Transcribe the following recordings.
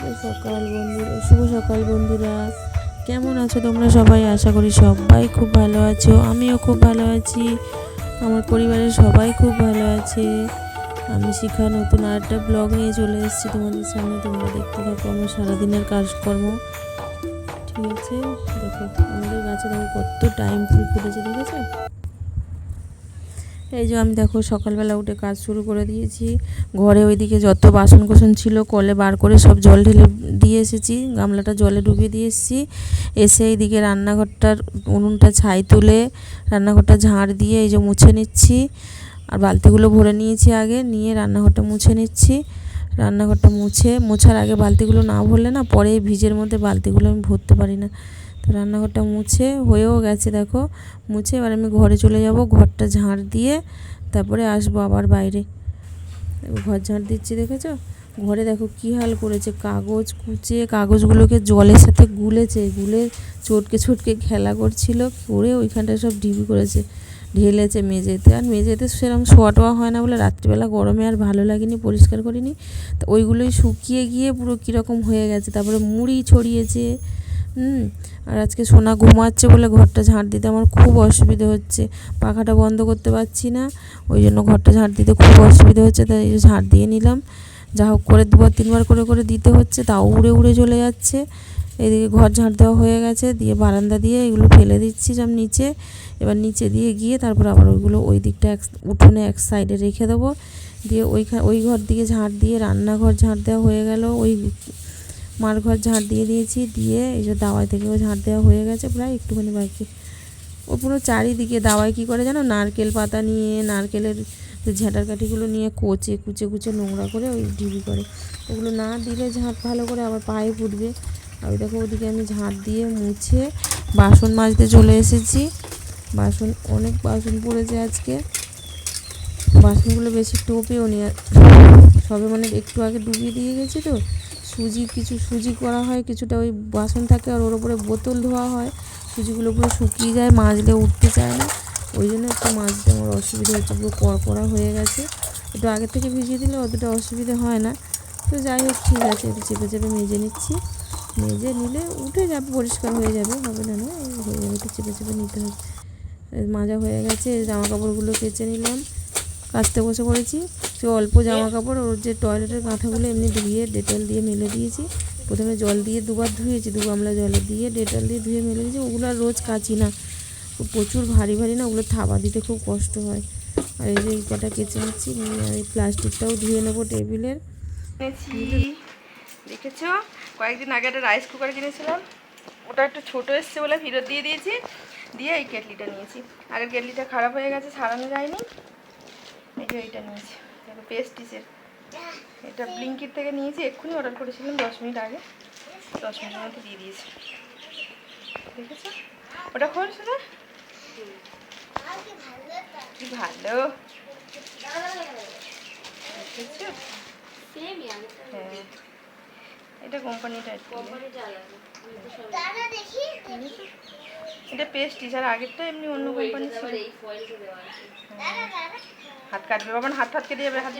সকাল বন্ধুরা শুভ সকাল বন্ধুরা। কেমন আছো তোমরা সবাই? আশা করি সবাই খুব ভালো আছো। আমিও খুব ভালো আছি। আমার পরিবারের সবাই খুব ভালো আছে। আমি শিখা নতুন আর একটা ব্লগ নিয়ে চলে এসেছি তোমাদের সামনে। তোমরা দেখতে থাকো আমার সারাদিনের কাজকর্ম। ঠিক আছে? দেখো, আমাদের গাছে দেখো কত টাইম ফুল ফুটেছে দেখেছ এই যে আমি দেখো সকালবেলা উঠে কাজ শুরু করে দিয়েছি। ঘরে ওইদিকে যত বাসন কোসন ছিল, কলে বার করে সব জল ঢেলে দিয়ে এসেছি। গামলাটা জলে ডুবিয়ে দিয়ে এসেছি। এসে এইদিকে রান্নাঘরটার উনুনটা ছাই তুলে, রান্নাঘরটা ঝাড় দিয়ে এই যে মুছে নিচ্ছি। আর বালতিগুলো ভরে নিয়েছি আগে, নিয়ে রান্নাঘরটা মুছে নিচ্ছি। রান্নাঘরটা মুছে, মোছার আগে বালতিগুলো না ভরলে না পরে ভিজের মধ্যে বালতিগুলো আমি ভরতে পারি না। তো রান্নাঘরটা মুছে হয়েও গেছে, দেখো। মুছে এবার আমি ঘরে চলে যাব, ঘরটা ঝাড় দিয়ে তারপরে আসব আবার বাইরে। ঘর ঝাড় দিচ্ছি, দেখেছ? ঘরে দেখো কী হাল করেছে, কাগজ কুচে, কাগজগুলোকে জলের সাথে গুলেছে, গুলে চটকে চটকে খেলা করছিল, করে ওইখানটায় সব ঢিবি করেছে, ঢেলেছে মেঝেতে। আর মেঝেতে সেরকম শোয়া টোয়া হয় না বলে রাত্রিবেলা গরমে আর ভালো লাগেনি, পরিষ্কার করিনি। তো ওইগুলোই শুকিয়ে গিয়ে পুরো কীরকম হয়ে গেছে, তারপরে মুড়ি ছড়িয়েছে হুম, আর আজকে সোনা ঘুমাচ্ছে বলে ঘরটা ঝাঁট দিতে আমার খুব অসুবিধে হচ্ছে। পাখাটা বন্ধ করতে পারছি না, ওই জন্য ঘরটা ঝাঁট দিতে খুব অসুবিধে হচ্ছে, তাই ঝাঁট দিয়ে নিলাম। যা হোক করে দুবার, তিনবার করে করে দিতে হচ্ছে, তাও উড়ে উড়ে চলে যাচ্ছে। এদিকে ঘর ঝাঁট দেওয়া হয়ে গেছে, দিয়ে বারান্দা দিয়ে এগুলো ফেলে দিচ্ছি সব নিচে। এবার নিচে দিয়ে গিয়ে তারপর আবার ওইগুলো ওই দিকটা এক, উঠোনে এক সাইডে রেখে দেবো। দিয়ে ওইখান ওই ঘর দিকে ঝাঁট দিয়ে রান্নাঘর ঝাঁট দেওয়া হয়ে গেল, ওই মার ঘর ঝাঁট দিয়ে দিয়েছি, দিয়ে এই যে দাওয়াই থেকেও ঝাঁট দেওয়া হয়ে গেছে প্রায় একটুখানি বাকি। ও পুরো চারিদিকে দাওয়াই কী করে জানো? নারকেল পাতা নিয়ে, নারকেলের ঝাঁটার কাঠিগুলো নিয়ে কোচে, কুচে কুচে নোংরা করে ওই ঢিবি করে। ওগুলো না দিলে ঝাঁট ভালো করে আবার পায়ে ফুটবে। আর দেখো ওদিকে আমি ঝাঁট দিয়ে মুছে বাসন মাজতে চলে এসেছি। বাসন, অনেক বাসন পড়েছে আজকে। বাসনগুলো বেশি টোপেও নি আর সবে মানে একটু আগে ডুবিয়ে দিয়ে গেছি তো। সুজি, কিছু সুজি করা হয়, কিছুটা ওই বাসন থাকে আর ওর উপরে বোতল ধোয়া হয়। সুজিগুলো পুরো শুকিয়ে যায় মাজলে উঠতে চায় না। ওই জন্য একটু মাজতে আমার অসুবিধা হচ্ছে, পুরো কড়কড়া হয়ে গেছে। একটু আগে থেকে ভিজিয়ে দিলে অতটা অসুবিধা হয় না। তো যাই হোক, ঠিক আছে, একটু চেপে চেপে মেজে নিচ্ছি। মেজে নিলে উঠে যাবে, পরিষ্কার হয়ে যাবে, হবে না না হয়ে যাবে, একটু চেপে চেপে নিতে হবে। মাজা হয়ে গেছে জামা কাপড়গুলো কেচে নিলাম। কাচতে বসে পড়েছি। সে অল্প জামা কাপড় ওর যে টয়লেটের কাঁথাগুলো এমনি ধুয়ে ডেটল দিয়ে মেলে দিয়েছি। প্রথমে জল দিয়ে দুবার ধুয়েছি, দু গামলা জলে দিয়ে ডেটল দিয়ে ধুয়ে মেলে দিয়েছি। ওগুলো আর রোজ কাচি না। প্রচুর ভারী ভারী না, ওগুলো থাবা দিতে খুব কষ্ট হয়। আর এই যে এই কটা কেচে নিচ্ছি আর এই প্লাস্টিকটাও ধুয়ে নেব টেবিলের। দেখেছ। কয়েকদিন আগে একটা রাইস কুকার কিনেছিলাম। ওটা একটু ছোটো এসছে বলে ফেরত দিয়ে দিয়েছি। দিয়ে এই কেটলিটা নিয়েছি। আগের কেটলিটা খারাপ হয়ে গেছে, সারানো যায়নি। এই যে এইটা নিয়েছি। দেখো পেস্টিসের এটা ব্লিঙ্কির থেকে নিয়েছি এক্ষুনি অর্ডার করেছিলাম দশ মিনিট আগে। দশ মিনিটের মধ্যে দিয়ে দিয়েছি। দেখেছ? ওটা খোল শুধু। কি ভালো। দেখেছ? হ্যাঁ। এটা কোম্পানিটা এটা পেস্টিস আর আগেরটা এমনি অন্য কোম্পানি ছিল। হাত কাটবে। বাবা হাত হাত কেটে যাবে হাত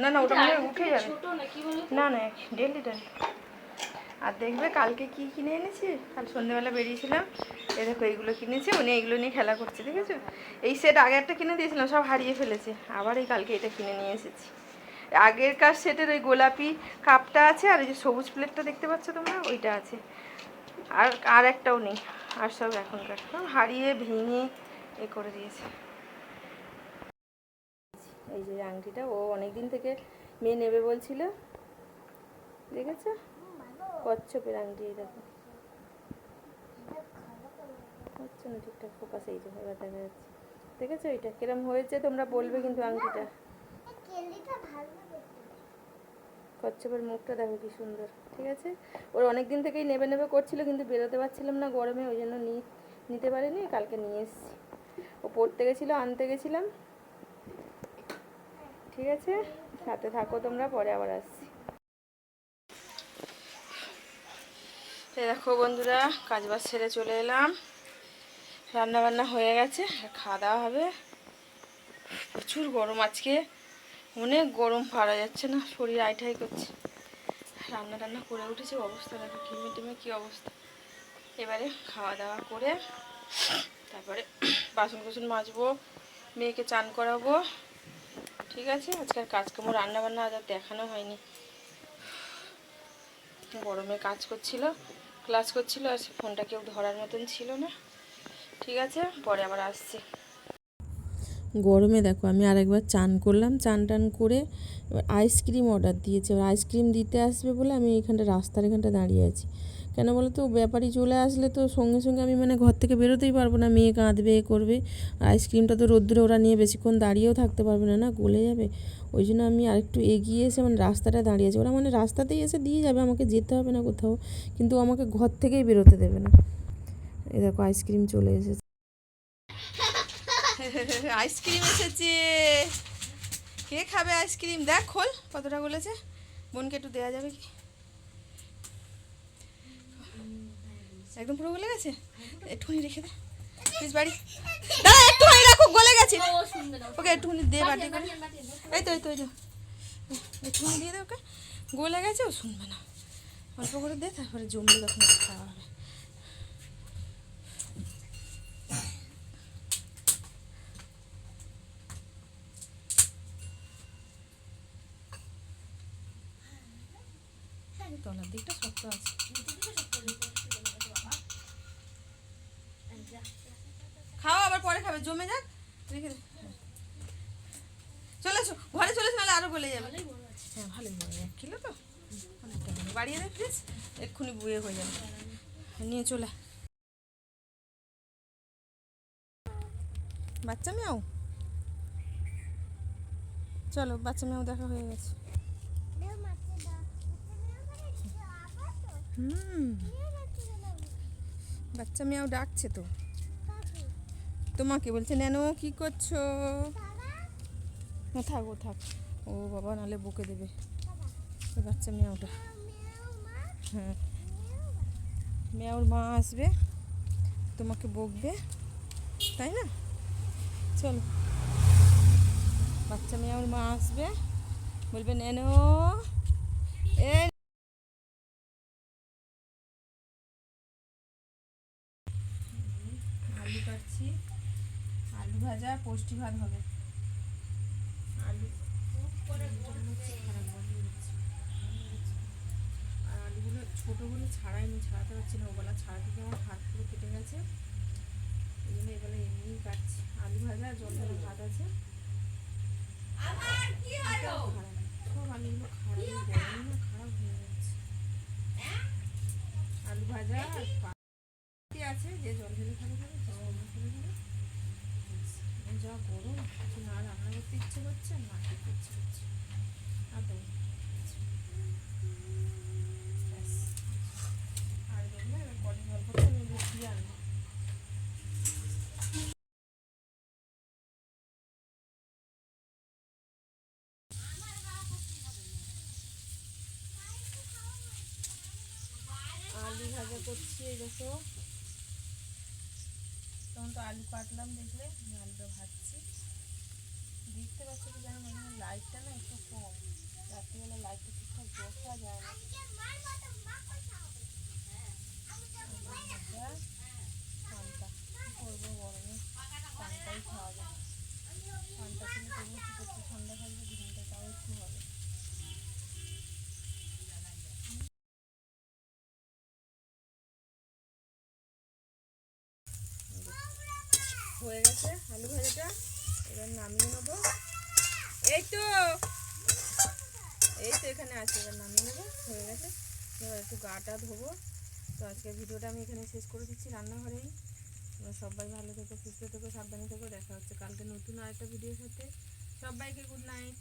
না। না ওটা মনে উঠে যাবে। না না দেড় লিটার আর দেখবে কালকে কি কিনে এনেছি? কাল সন্ধ্যেবেলা বেরিয়েছিলাম। এই দেখো এইগুলো কিনেছি উনি এইগুলো নিয়ে খেলা করছে আছে? এই সেট আগে একটা কিনে দিয়েছিলাম সব হারিয়ে ফেলেছে। আবার এই কালকে এটা কিনে নিয়ে এসেছি। আগেরকার সেটের ওই গোলাপি কাপটা আছে আর ওই যে সবুজ প্লেটটা দেখতে পাচ্ছ তোমরা? ওইটা আছে। আর আর একটাও নেই। আর সব এখনকার। হারিয়ে ভেঙে এ করে দিয়েছে। এই যে আংটিটা, ও অনেক দিন থেকে মেয়ে নেবে বলছিল। দেখেছ? কচ্ছপের আংটি এই দেখো। হচ্ছে না ঠিকঠাক ফোকাস এই যে, এবার দেখা যাচ্ছে। দেখেছ এটা? কিরম হয়েছে তোমরা বলবে কিন্তু আংটিটা। কচ্ছপের মুখটা দেখো কি সুন্দর, ঠিক আছে? ওর অনেক দিন থেকেই নেবে নেবে করছিল, কিন্তু বেরোতে পারছিলাম না গরমে, ওই জন্য নিতে পারিনি, কালকে নিয়ে এসেছি। ও পড়তে গেছিল, আনতে গেছিলাম। ঠিক আছে? সাথে থাকো তোমরা, পরে আবার আসছি। দেখো বন্ধুরা কাজ বাজ ছেড়ে চলে এলাম। রান্না বান্না হয়ে গেছে খাওয়া দাওয়া হবে। প্রচুর গরম আজকে। অনেক গরম পারা যাচ্ছে না, শরীর আইটাই করছে। রান্না টান্না করে উঠেছে, অবস্থা দেখো ঘিমে টিমে কী অবস্থা। এবারে খাওয়া দাওয়া করে, তারপরে বাসন কুসন মাজবো, মেয়েকে চান করাবো। ঠিক আছে? আজকের রান্না বান্না আজ দেখানো হয়নি। গরমে কাজ করছিল, ক্লাস করছিল, আর সে ফোনটা কেউ ধরার মতন ছিল না। ঠিক আছে? পরে আবার আসছি। গরমে দেখো, আমি আরেকবার চান করলাম, চান টান করে এবার আইসক্রিম অর্ডার দিয়েছে। এবার আইসক্রিম দিতে আসবে বলে আমি এখানটা, রাস্তার এখানটা দাঁড়িয়ে আছি। কেন বলো তো? ব্যাপারী চলে আসলে তো সঙ্গে সঙ্গে আমি মানে ঘর থেকে বেরোতেই পারব না। মেয়ে কাঁদবে, এ করবে। আইসক্রিমটা তো রোদ্দুরে ওরা নিয়ে বেশিক্ষণ দাঁড়িয়েও থাকতে পারবে না না? গলে যাবে। ওই জন্য আমি আরেকটু এগিয়ে এসে মানে রাস্তাটা দাঁড়িয়ে আছি। ওরা মানে রাস্তাতেই এসে দিয়ে যাবে, আমাকে যেতে হবে না কোথাও। কিন্তু আমাকে ঘর থেকেই বেরোতে দেবে না। এ দেখো, আইসক্রিম চলে এসেছে। আইসক্রিম এসেছে। কে খাবে আইসক্রিম? দেখ, খোল, কতটা বলেছে বোনকে একটু দেওয়া যাবে কি? একদম পুরো গলে গেছে? একটুখানি রেখে দে। প্লিজ বাড়ি। দাঁড়া একটুখানি রাখো গলে গেছে। ওকে। একটুখানি দে বাটি করে এই তো এই তো এই তো। একটুখানি দিয়ে দে ওকে। গলে গেছে ও শুনবে না। অল্প করে দে তারপরে জমবে তখন খাওয়া হবে। তলার দিকটা শক্ত আছে। খাও আবার পরে খাবে। জমে যাক। রেখে দে। চলে এসো ঘরে চলে এসো নাহলে আরও গলে যাবে। হ্যাঁ ভালোই বড়। এক কিলো তো? অনেকটা বাড়িয়ে দে প্লিজ এক্ষুনি বুয়ে হয়ে যাবে। নিয়ে চলে বাচ্চা মেয়াও? চলো বাচ্চা মেয়াও দেখা হয়ে গেছে। হুম। বাচ্চা মেয়াও ডাকছে তো। তোমাকে বলছে, নেনো, কি করছ? থাক ও থাক। ও বাবা, নালে বকে দেবে। বাচ্চা মেয়াওটা হ্যাঁ। মেয়াওর মা আসবে, তোমাকে বকবে। তাই না? চলো। বাচ্চা মেয়াওর মা আসবে, বলবে, নেনো, এ ভাজা পোষ্টি ভাত হবে। আলু। আর আলুগুলো ছোটো বলে ছাড়াইনি ছাড়াতে পারছি না ওবেলা ছাড়া থেকে আমার হাত পুরো কেটে গেছে। এই জন্য এবেলা এমনিই কাটছি। আলু ভাজা জল ভাত আছে। খারাপ। সব আলুগুলো খারাপ গরমে খারাপ হয়ে যাচ্ছে আলু ভাজা আর কি আছে যে জল ঢেলে খাবে খাবে যে জল ঢেলে খাবে ব্যাস। এখন যা গরম কিছু না রান্না করতে ইচ্ছে করছে না খেতে ইচ্ছে ব্যাস। আর দেখলে এবার কদিন করে আমি দিয়ে আনব আলু ভাজা করছি, এই দেখো। তখন তো আলু কাটলাম দেখলে আমি আলুটা ভাজছি। দেখতে পাচ্ছি তো জানি মানে লাইটটা না একটু কম। রাত্রিবেলা লাইটটা ঠিকঠাক দেখা যায় না। করব গরমে পান্তাই খাওয়া যায় পান্তা খেলে তবু একটু একটু ঠান্ডা থাকবে ঘুমটা তাও একটু হবে হয়ে গেছে আলু ভাজাটা। এবার নামিয়ে নেব। এই তো। এই তো এখানে আছে, এবার নামিয়ে নেব। হয়ে গেছে। এবার একটু গাটা ধোবো। তো আজকের ভিডিওটা আমি এখানে শেষ করে দিচ্ছি রান্নাঘরেই। সবাই ভালো থেকো, সুস্থ থেকো, সাবধানে থেকো। দেখা হচ্ছে কালকে নতুন আরেকটা ভিডিওর সাথে। সবাইকে গুড নাইট